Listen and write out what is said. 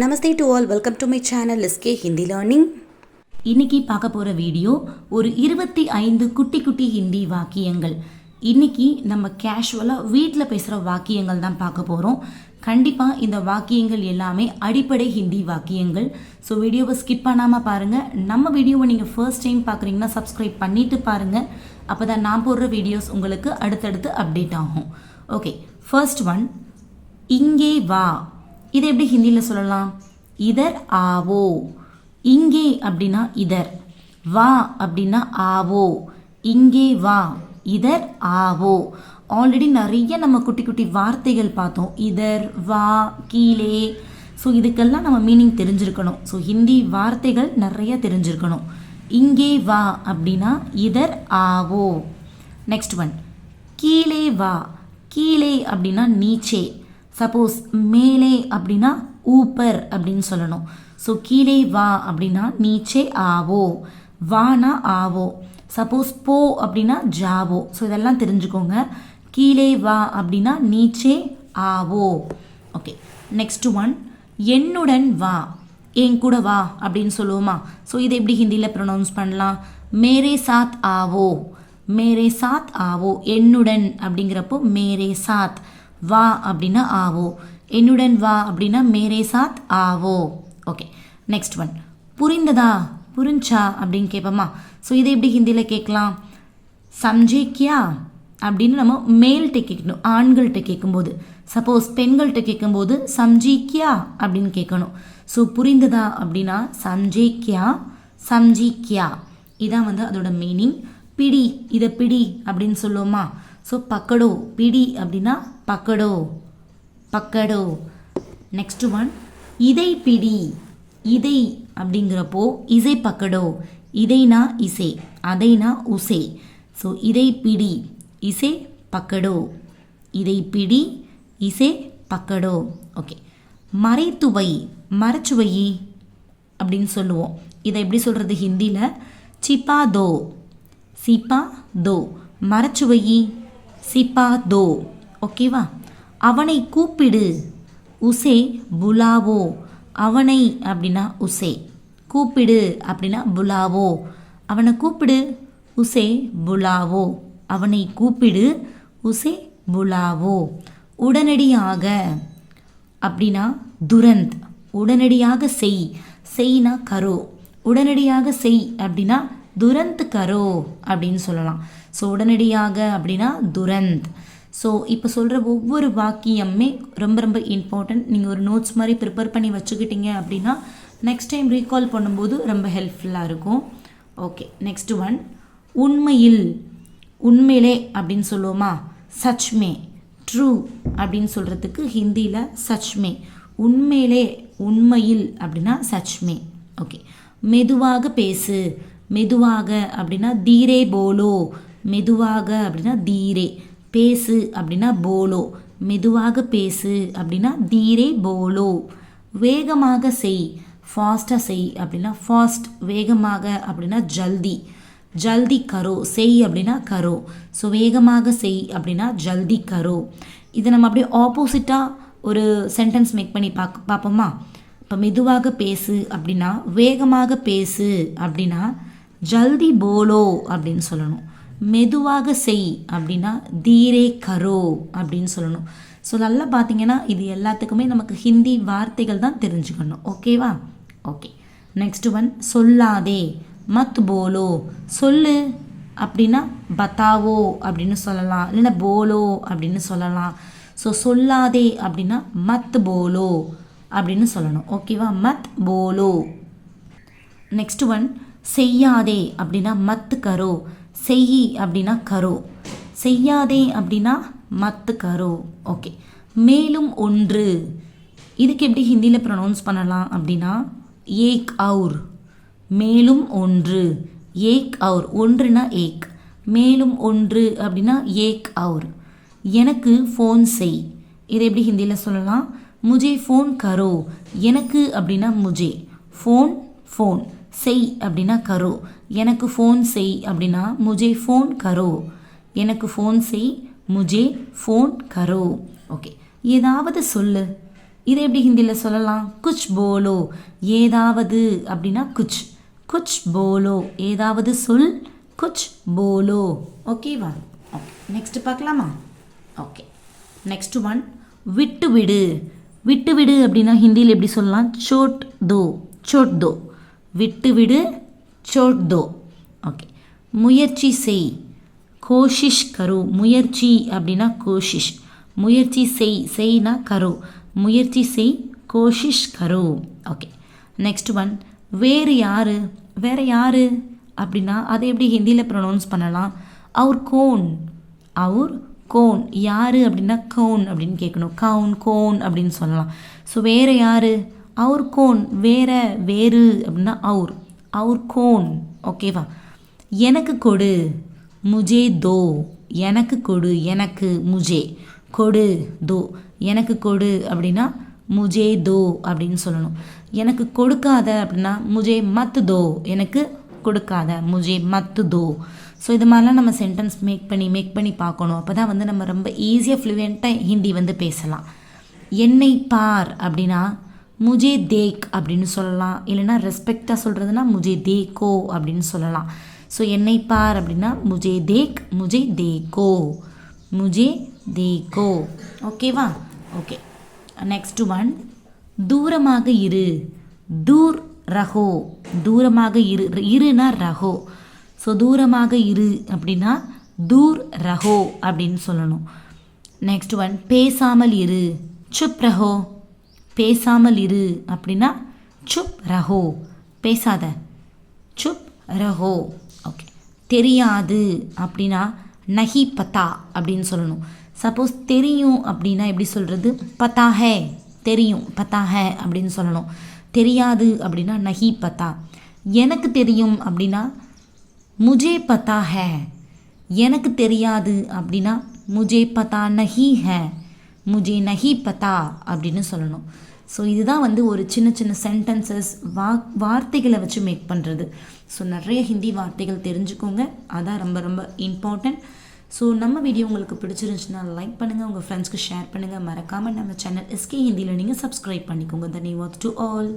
Namaste to all welcome to my channel SK Hindi learning இன்னைக்கு பார்க்க போகிற video ஒரு இருபத்தி ஐந்து குட்டி குட்டி ஹிந்தி வாக்கியங்கள். இன்னைக்கு நம்ம கேஷுவலாக வீட்டில் பேசுகிற வாக்கியங்கள் தான் பார்க்க போகிறோம் கண்டிப்பாக இந்த வாக்கியங்கள் எல்லாமே அடிப்படை ஹிந்தி வாக்கியங்கள். ஸோ வீடியோவை ஸ்கிப் பண்ணாமல் பாருங்கள் நம்ம வீடியோவை நீங்கள் ஃபர்ஸ்ட் டைம் பார்க்குறீங்கன்னா சப்ஸ்கிரைப் பண்ணிவிட்டு பாருங்கள் அப்போ தான் நான் போடுற வீடியோஸ் உங்களுக்கு அடுத்தடுத்து அப்டேட் ஆகும். ஓகே ஃபர்ஸ்ட் ஒன் இங்கே வா. இதை எப்படி ஹிந்தியில் சொல்லலாம்? இதர் ஆவோ. இங்கே அப்படின்னா இதர். வா அப்படின்னா ஆவோ. இங்கே வா. இதர் ஆவோ. ஆல்ரெடி நிறைய நம்ம குட்டி குட்டி வார்த்தைகள் பார்த்தோம். இதர் வா கீழே. ஸோ இதுக்கெல்லாம் நம்ம மீனிங் தெரிஞ்சிருக்கணும். ஸோ ஹிந்தி வார்த்தைகள் நிறைய தெரிஞ்சிருக்கணும். இங்கே வா அப்படின்னா இதர் ஆவோ. நெக்ஸ்ட் ஒன் கீழே வா. கீழே அப்படின்னா நீச்சே. சப்போஸ் மேலே அப்படின்னா ஊப்பர் அப்படின்னு சொல்லணும். ஸோ கீழே வா அப்படின்னா நீச்சே ஆவோ. வானா ஆவோ. சப்போஸ் போ அப்படின்னா ஜாவோ. ஸோ இதெல்லாம் தெரிஞ்சுக்கோங்க. கீழே வா அப்படின்னா நீச்சே ஆவோ. ஓகே நெக்ஸ்ட் ஒன் என்னுடன் வா. என் கூட வா அப்படின்னு சொல்லுவோமா. ஸோ இதை எப்படி ஹிந்தியில் ப்ரொனவுன்ஸ் பண்ணலாம்? மேரே சாத் ஆவோ. மேரே சாத் ஆவோ. என்னுடன் அப்படிங்கிறப்போ மேரே சாத். வா அப்படின்னா ஆவோ. என்னுடன் வா அப்படின்னா மேரே சாத் ஆவோ. ஓகே நெக்ஸ்ட் ஒன் புரிந்ததா? புரிஞ்சா அப்படின்னு கேட்போமா? ஸோ இதை எப்படி ஹிந்தியில் கேட்கலாம்? சம்ஜேக்கியா கியா? அப்படின்னு நம்ம மேல்கிட்ட கேட்கணும். ஆண்கள்கிட்ட கேட்கும்போது. சப்போஸ் பெண்கள்கிட்ட கேட்கும்போது சம்ஜி கியா அப்படின்னு கேட்கணும். ஸோ புரிந்ததா அப்படின்னா சம்ஜேக்கியா கியா சம்ஜி கியா. இதான் வந்து அதோட மீனிங் பிடி இதை பிடி அப்படின்னு சொல்லுவோமா? ஸோ பக்கடோ பிடி அப்படின்னா பக்கடோ பக்கடோ. நெக்ஸ்ட் ஒன் இதை பிடி இதை அப்படிங்கிறப்போ இசை பக்கடோ. இதைனா இசை அதைனா உசை. ஸோ இதை பிடி இசை பக்கடோ. இதை பிடி இசை பக்கடோ. ஓகே மறைத்துவை மறைச்சுவை அப்படின்னு சொல்லுவோம். இதை எப்படி சொல்கிறது ஹிந்தியில்? சிப்பா தோ சிப்பா தோ மறைச்சுவை சிப்பா தோ ஓகேவா அவனை கூப்பிடு. உசே புலாவோ. அவனை அப்படின்னா உசே. கூப்பிடு அப்படின்னா புலாவோ. அவனை கூப்பிடு. உசே புலாவோ. அவனை கூப்பிடு. உசே புலாவோ. உடனடியாக அப்படின்னா துரந்த். உடனடியாக செய். செய்னா கரோ. உடனடியாக செய் அப்படின்னா துரந்த் கரோ அப்படின்னு சொல்லலாம். ஸோ உடனடியாக அப்படின்னா துரந்த். ஸோ இப்போ சொல்கிற ஒவ்வொரு வாக்கியமே ரொம்ப ரொம்ப இம்பார்ட்டன்ட் நீங்கள் ஒரு நோட்ஸ் மாதிரி ப்ரிப்பேர் பண்ணி வச்சுக்கிட்டீங்க அப்படின்னா நெக்ஸ்ட் டைம் ரீகால் பண்ணும்போது ரொம்ப ஹெல்ப்ஃபுல்லாக இருக்கும். ஓகே நெக்ஸ்ட் ஒன் உண்மையில் உண்மையிலே அப்படின்னு சொல்லுவோமா? சச்மே ட்ரூ அப்படின்னு சொல்கிறதுக்கு ஹிந்தியில் சச்மே உண்மையிலே உண்மையில் அப்படின்னா சச்மே ஓகே மெதுவாக பேசு. மெதுவாக அப்படின்னா தீரே போலோ. மெதுவாக அப்படின்னா தீரே. பேசு அப்படின்னா போலோ. மெதுவாக பேசு அப்படின்னா தீரே போலோ. வேகமாக செய். ஃபாஸ்ட்டாக செய் அப்படின்னா ஃபாஸ்ட். வேகமாக அப்படின்னா ஜல்தி. ஜல்தி கரோ. செய் அப்படின்னா கரோ. ஸோ வேகமாக செய் அப்படின்னா ஜல்தி கரோ. இதை நம்ம அப்படியே ஆப்போசிட்டாக ஒரு சென்டென்ஸ் மேக் பண்ணி பார்க்க பார்ப்போமா? இப்போ மெதுவாக பேசு அப்படின்னா வேகமாக பேசு அப்படின்னா ஜல்தி போலோ அப்படின்னு சொல்லணும். மெதுவாக செய் அப்படின்னா தீரே கரோ அப்படின்னு சொல்லணும். ஸோ நல்லா பார்த்தீங்கன்னா இது எல்லாத்துக்குமே நமக்கு ஹிந்தி வார்த்தைகள் தான் தெரிஞ்சுக்கணும். ஓகேவா? ஓகே. நெக்ஸ்ட் ஒன் சொல்லாதே மத் போலோ சொல்லு அப்படின்னா பத்தாவோ அப்படின்னு சொல்லலாம். இல்லைன்னா போலோ அப்படின்னு சொல்லலாம். ஸோ சொல்லாதே அப்படின்னா மத் போலோ அப்படின்னு சொல்லணும். ஓகேவா? மத் போலோ நெக்ஸ்ட் ஒன் செய்யாதே அப்படின்னா மத்து கரோ செய்யி அப்படின்னா கரோ. செய்யாதே அப்படின்னா மத்து கரோ. ஓகே மேலும் ஒன்று. இதுக்கு எப்படி ஹிந்தியில் ப்ரொனவுன்ஸ் பண்ணலாம் அப்படின்னா ஏக் அவுர் மேலும் ஒன்று. ஏக் அவுர் ஒன்றுனா ஏக். மேலும் ஒன்று அப்படின்னா ஏக் அவுர் எனக்கு ஃபோன் செய். இதை எப்படி ஹிந்தியில் சொல்லலாம்? முஜே ஃபோன் கரோ. எனக்கு அப்படின்னா முஜே. ஃபோன் ஃபோன் செய் அப்படின்னா கரோ. எனக்கு ஃபோன் செய் அப்படின்னா முஜே ஃபோன் கரோ. எனக்கு ஃபோன் செய் முஜே ஃபோன் கரோ. ஓகே ஏதாவது சொல்லு. இதை எப்படி ஹிந்தியில் சொல்லலாம்? குச் போலோ. ஏதாவது அப்படின்னா குச். குச் போலோ. ஏதாவது சொல். குச் போலோ. ஓகேவா ஓகே நெக்ஸ்ட் பார்க்கலாமா? ஓகே நெக்ஸ்ட் ஒன் விட்டு விடு விட்டு விடு அப்படின்னா ஹிந்தியில் எப்படி சொல்லலாம்? சோட் தோ. சோட் தோ. விட்டு விடு ஓகே முயற்சி செய். கோஷிஷ் கரு. முயற்சி அப்படின்னா கோஷிஷ். முயற்சி செய். செய்னா கரு. முயற்சி செய். கோஷிஷ் கரு. ஓகே நெக்ஸ்ட் ஒன் வேறு யார்? வேறு யார்? அப்படின்னா அதை எப்படி ஹிந்தியில் ப்ரொனவுன்ஸ் பண்ணலாம்? அவர் கோன் அவர் கோன் யார் அப்படின்னா கவுன் அப்படின்னு கேட்கணும். கவுன் கோன் அப்படின்னு சொல்லலாம். ஸோ வேறு யார்? அவர் கோன் வேற வேறு அப்படின்னா அவர் அவர் கோன் ஓகேவா எனக்கு கொடு முஜே தோ. எனக்கு கொடு எனக்கு முஜே. கொடு தோ. எனக்கு கொடு அப்படின்னா முஜே தோ அப்படின்னு சொல்லணும். எனக்கு கொடுக்காத அப்படின்னா முஜே மத்து தோ. எனக்கு கொடுக்காத முஜே மத்து தோ. ஸோ இது மாதிரிலாம் நம்ம சென்டென்ஸ் மேக் பண்ணி மேக் பண்ணி பார்க்கணும். அப்போ தான் வந்து நம்ம ரொம்ப ஈஸியாக ஃப்ளூயண்ட்டாக ஹிந்தி வந்து பேசலாம். என்னை பார் அப்படின்னா முஜே தேக் அப்படின்னு சொல்லலாம். இல்லைன்னா ரெஸ்பெக்டாக சொல்கிறதுனா முஜே தேக்கோ அப்படின்னு சொல்லலாம். ஸோ என்னை பார் அப்படின்னா முஜே தேக் முஜே தேக்கோ. முஜே தேக்கோ. ஓகேவா ஓகே நெக்ஸ்ட் ஒன் தூரமாக இரு. தூர் ரஹோ. தூரமாக இரு. இருனா ரஹோ. ஸோ தூரமாக இரு அப்படின்னா தூர் ரஹோ அப்படின்னு சொல்லணும். நெக்ஸ்ட் ஒன் பேசாமல் இரு. சுப் ரஹோ. பேசாமல் இரு அப்படின்னா சுப் ரஹோ. பேசாத. சுப் ரஹோ. ஓகே தெரியாது அப்படின்னா நஹி பத்தா அப்படின்னு சொல்லணும். சப்போஸ் தெரியும் அப்படின்னா எப்படி சொல்கிறது பத்தா ஹே தெரியும். பத்தா ஹே அப்படின்னு சொல்லணும். தெரியாது அப்படின்னா நஹி பத்தா எனக்கு தெரியும் அப்படின்னா முஜே பத்தா ஹே எனக்கு தெரியாது அப்படின்னா முஜே பத்தா நஹி ஹே. முஜே நஹி பத்தா அப்படின்னு சொல்லணும். ஸோ இதுதான் வந்து ஒரு சின்ன சின்ன சென்டென்சஸ் வா வார்த்தைகளை வச்சு மேக் பண்ணுறது ஸோ நிறைய ஹிந்தி வார்த்தைகள் தெரிஞ்சுக்கோங்க. அதான் ரொம்ப ரொம்ப இம்பார்ட்டண்ட் ஸோ நம்ம வீடியோ உங்களுக்கு பிடிச்சிருந்துச்சுன்னா லைக் பண்ணுங்கள் உங்கள் ஃப்ரெண்ட்ஸ்க்கு ஷேர் பண்ணுங்கள் மறக்காமல் நம்ம சேனல் எஸ்கே ஹிந்தியில் நீங்கள் சப்ஸ்கிரைப் பண்ணிக்கோங்க. தனி வாட்ச் டு ஆல்